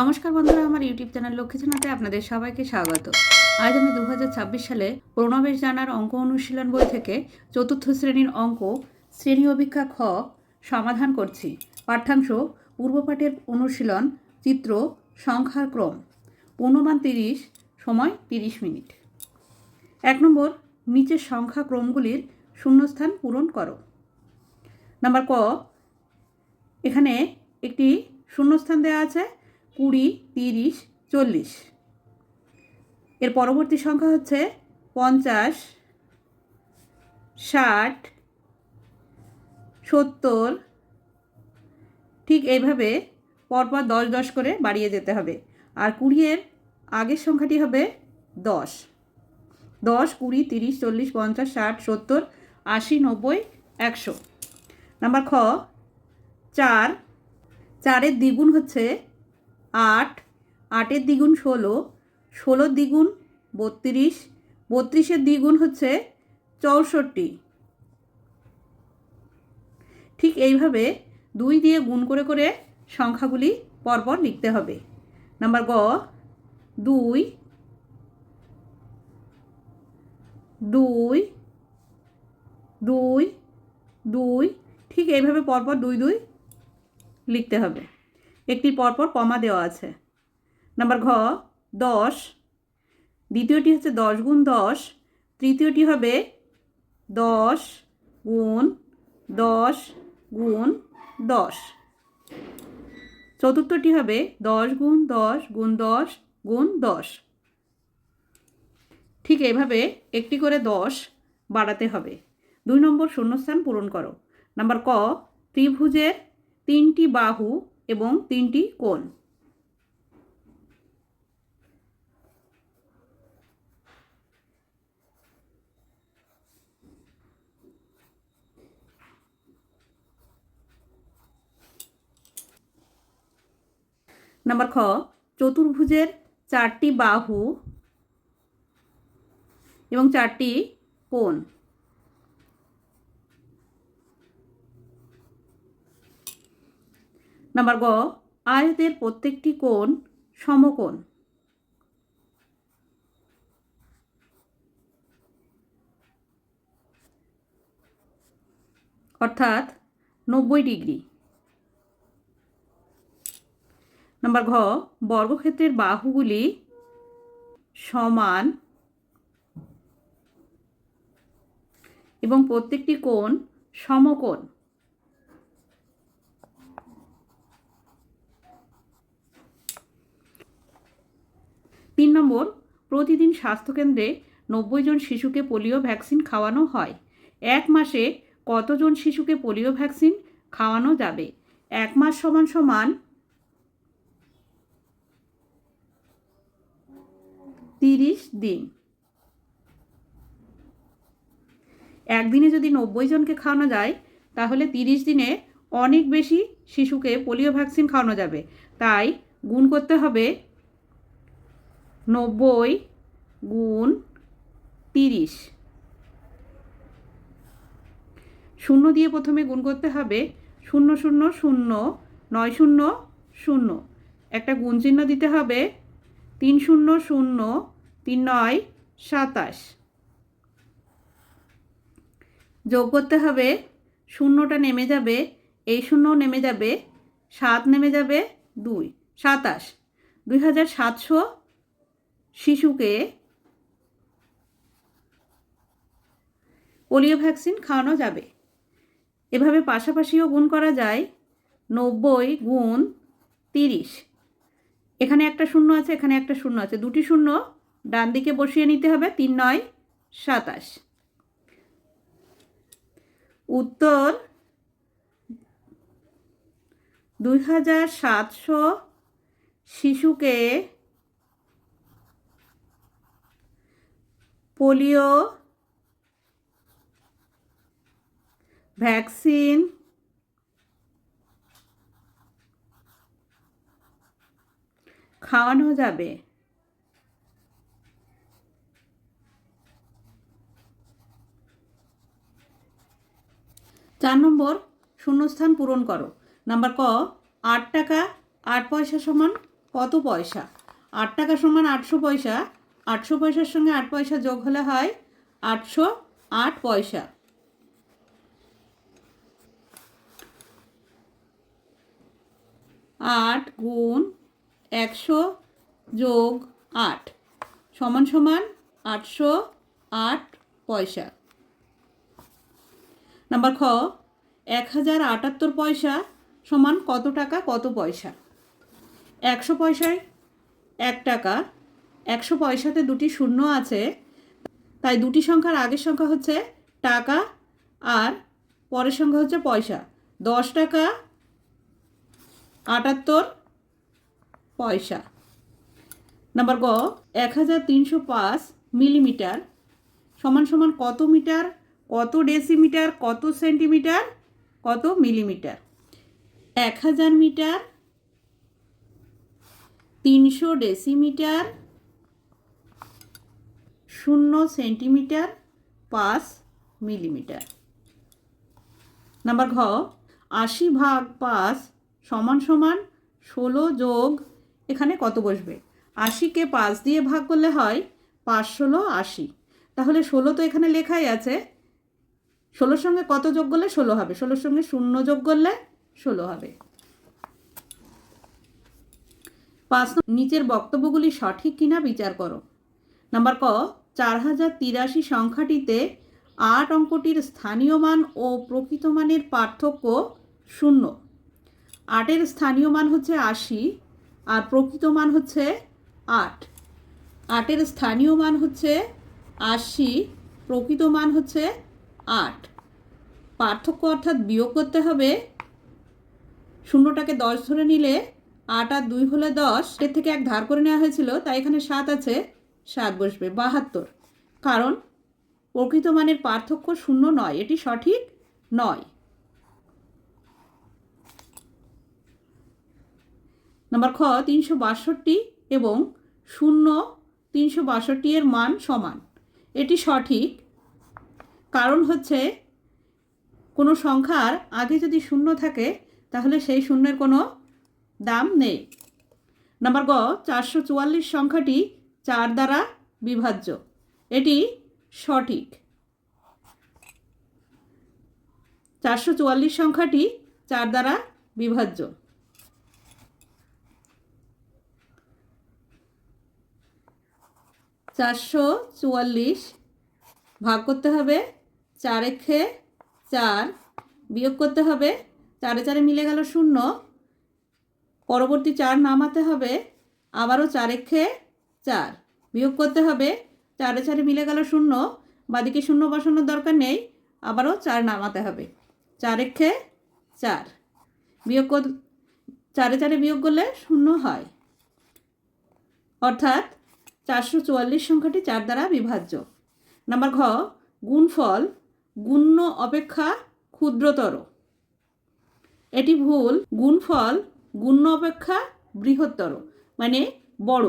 নমস্কার বন্ধুরা, আমার ইউটিউব চ্যানেল লক্ষ্মী জানাতে আপনাদের সবাইকে স্বাগত। আজ আমি দু হাজার ছাব্বিশ সালে প্রণবেশ জানার অঙ্ক অনুশীলন বই থেকে চতুর্থ শ্রেণির অঙ্ক শ্রেণি অভিক্ষা খ সমাধান করছি। পাঠ্যাংশ, পূর্বপাঠের অনুশীলন, চিত্র, সংখ্যার ক্রম। অনুমান তিরিশ সময় তিরিশ মিনিট। এক নম্বর, নিচের সংখ্যা ক্রমগুলির শূন্যস্থান পূরণ করো। নাম্বার ক, এখানে একটি শূন্যস্থান দেওয়া আছে কুড়ি, তিরিশ, চল্লিশ। এর পরবর্তী সংখ্যা হচ্ছে পঞ্চাশ, ষাট, সত্তর। ঠিক এইভাবে পরপর দশ দশ করে বাড়িয়ে যেতে হবে। আর কুড়িয়ের আগের সংখ্যাটি হবে দশ। দশ, কুড়ি, তিরিশ, চল্লিশ, পঞ্চাশ, ষাট, সত্তর, আশি, নব্বই, একশো। নাম্বার খ, চার। চারের দ্বিগুণ হচ্ছে আট, আটের দ্বিগুণ ষোলো, ষোলোর দ্বিগুণ বত্রিশ, বত্রিশের দ্বিগুণ হচ্ছে চৌষট্টি। ঠিক এইভাবে দুই দিয়ে গুণ করে করে সংখ্যাগুলি পরপর লিখতে হবে। নাম্বার গ, দুই দুই দুই দুই, ঠিক এইভাবে পরপর দুই দুই লিখতে হবে। একটি পরপর কমা দেওয়া আছে। নাম্বার ঘ, দশ। দ্বিতীয়টি হচ্ছে দশ গুণ দশ। তৃতীয়টি হবে দশ গুণ দশ গুণ দশ। চতুর্থটি হবে দশ গুণ দশ গুণ দশ গুণ দশ। ঠিক এভাবে একটি করে দশ বাড়াতে হবে। দুই নম্বর শূন্যস্থান পূরণ করো। নাম্বার ক, ত্রিভুজের তিনটি বাহু এবং তিনটি কোণ। নাম্বার খ চতুর্ভুজের চারটি বাহু এবং চারটি কোণ। নাম্বার গ, আয়তের প্রত্যেকটি কোণ সমকোণ। অর্থাৎ নব্বই ডিগ্রি। নাম্বার ঘ, বর্গক্ষেত্রের বাহুগুলি সমান এবং প্রত্যেকটি কোণ সমকোণ। তিন নম্বর, প্রতিদিন স্বাস্থ্যকেন্দ্রে নব্বই জন শিশুকে পোলিও ভ্যাকসিন খাওয়ানো হয়। এক মাসে কতজন শিশুকে পোলিও ভ্যাকসিন খাওয়ানো যাবে? এক মাস সমান সমান তিরিশ দিন। একদিনে যদি নব্বই জনকে খাওয়ানো যায়, তাহলে তিরিশ দিনে অনেক বেশি শিশুকে পোলিও ভ্যাকসিন খাওয়ানো যাবে। তাই গুণ করতে হবে নব্বই গুণ তিরিশ। শূন্য দিয়ে প্রথমে গুণ করতে হবে শূন্য শূন্য শূন্য, নয় শূন্য শূন্য। একটা গুণ চিহ্ন দিতে হবে তিন শূন্য শূন্য, তিন নয় সাতাশ। যোগ করতে হবে শূন্যটা নেমে যাবে, এই শূন্য নেমে যাবে, সাত নেমে যাবে, দুই, সাতাশ। দুই হাজার সাতশো শিশুকে পোলিও ভ্যাকসিন খাওয়ানো যাবে। এভাবে পাশাপাশিও গুণ করা যায় নব্বই গুণ তিরিশ। এখানে একটা শূন্য আছে, এখানে একটা শূন্য আছে। দুটি শূন্য ডান দিকে বসিয়ে নিতে হবে, তিন নয়, সাতাশ। উত্তর দুই হাজার সাতশো শিশুকে পোলিও, ভ্যাকসিন, খাওয়ানো যাবে। চার নম্বর, শূন্যস্থান পূরণ করো। নাম্বার ক, আট টাকা, আট পয়সা সমান কত পয়সা? আট টাকা সমান আটশো পয়সা আটশো পয়সার সঙ্গে আট পয়সা যোগ হলে হয় আটশো আট পয়সা। আট গুণ একশো যোগ আট সমান সমান আটশো আট পয়সা। নাম্বার খ, এক হাজার আটাত্তর পয়সা সমান কত টাকা কত পয়সা? একশো পয়সায় এক টাকা একশো পয়সাতে দুটি শূন্য আছে। তাই দুটি সংখ্যার আগের সংখ্যা হচ্ছে টাকা আর পরের সংখ্যা হচ্ছে পয়সা। দশ টাকা আটাত্তর পয়সা। নাম্বার গ, এক হাজার তিনশো পাঁচ মিলিমিটার সমান সমান কত মিটার, কত ডেসিমিটার, কত সেন্টিমিটার, কত মিলিমিটার? এক হাজার মিটার, তিনশো ডেসিমিটার শূন্য সেন্টিমিটার পাঁচ মিলিমিটার। নাম্বার ঘ, আশি ভাগ পাঁচ সমান সমান ষোলো যোগ, এখানে কত বসবে? আশিকে পাঁচ দিয়ে ভাগ করলে হয় পাঁচ ষোলো আশি। তাহলে ষোলো তো এখানে লেখাই আছে। ষোলোর সঙ্গে কত যোগ করলে ষোলো হবে? ষোলোর সঙ্গে শূন্য যোগ করলে ষোলো হবে। পাঁচ নিচের বক্তব্যগুলি সঠিক কিনা বিচার করো। নাম্বার ক চার হাজার তিরাশি সংখ্যাটিতে আট অঙ্কটির স্থানীয় মান ও প্রকৃত মানের পার্থক্য শূন্য। আটের স্থানীয় মান হচ্ছে আশি, আর প্রকৃত মান হচ্ছে আট। আটের স্থানীয় মান হচ্ছে আশি, প্রকৃত মান হচ্ছে আট। পার্থক্য অর্থাৎ বিয়োগ করতে হবে। শূন্যটাকে দশ ধরে নিলে আট আর দুই হলে দশ। এর থেকে এক ধার করে নেওয়া হয়েছিল, তাই এখানে সাত আছে। সাত বসবে, বাহাত্তর। কারণ প্রকৃত মানের পার্থক্য শূন্য নয়, এটি সঠিক নয়। নাম্বার খ, তিনশো বাষট্টি এবং শূন্য তিনশো বাষট্টি এর মান সমান। এটি সঠিক। কারণ হচ্ছে কোনো সংখ্যার আগে যদি শূন্য থাকে, তাহলে সেই শূন্যের কোনো দাম নেই। নাম্বার গ, চারশো চুয়াল্লিশ সংখ্যাটি চার দ্বারা বিভাজ্য। এটি সঠিক। চারশো চুয়াল্লিশ সংখ্যাটি চার দ্বারা বিভাজ্য। চারশো চুয়াল্লিশ ভাগ করতে হবে চার একে চার, বিয়োগ করতে হবে চারে চারে মিলে গেল শূন্য। পরবর্তী চার নামাতে হবে আবারও চার একে চার। বিয়োগ করতে হবে, চারে চারে মিলে গেল শূন্য, বাদিকে শূন্য বসানোর দরকার নেই, আবারও চার নামাতে হবে। চার একে চার। বিয়োগ চারে চারে বিয়োগ করলে শূন্য হয়। অর্থাৎ চারশো চুয়াল্লিশ সংখ্যাটি চার দ্বারা বিভাজ্য। নাম্বার ঘ, গুণফল, গুণ্য অপেক্ষা ক্ষুদ্রতর। এটি ভুল, গুণফল, গুণ্য অপেক্ষা বৃহত্তর মানে বড়।